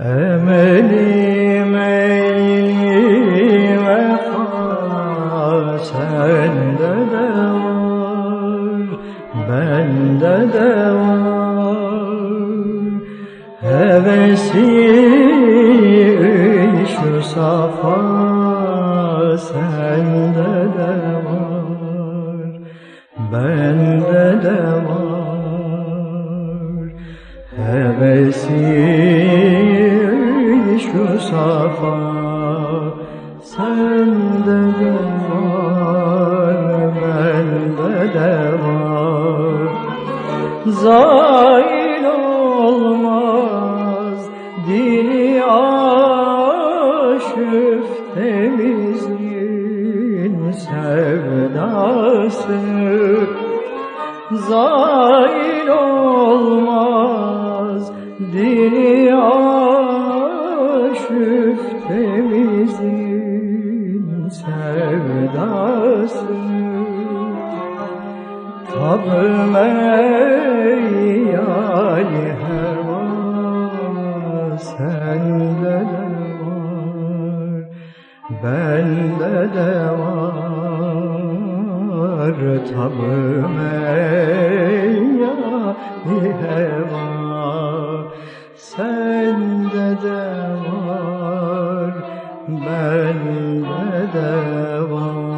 Emelim eyli vefa sende de var, bende de var. Hevesi şu safa sende de var, bende de var. Hevesi safa sende de var, bende de var. Zail olmaz dili aşıf temizliğin sevdası Zail olmaz aşıf temizliğin sevdası Tabi meyali heva sende de var, bende de var. Tabi meyali heva elde devam.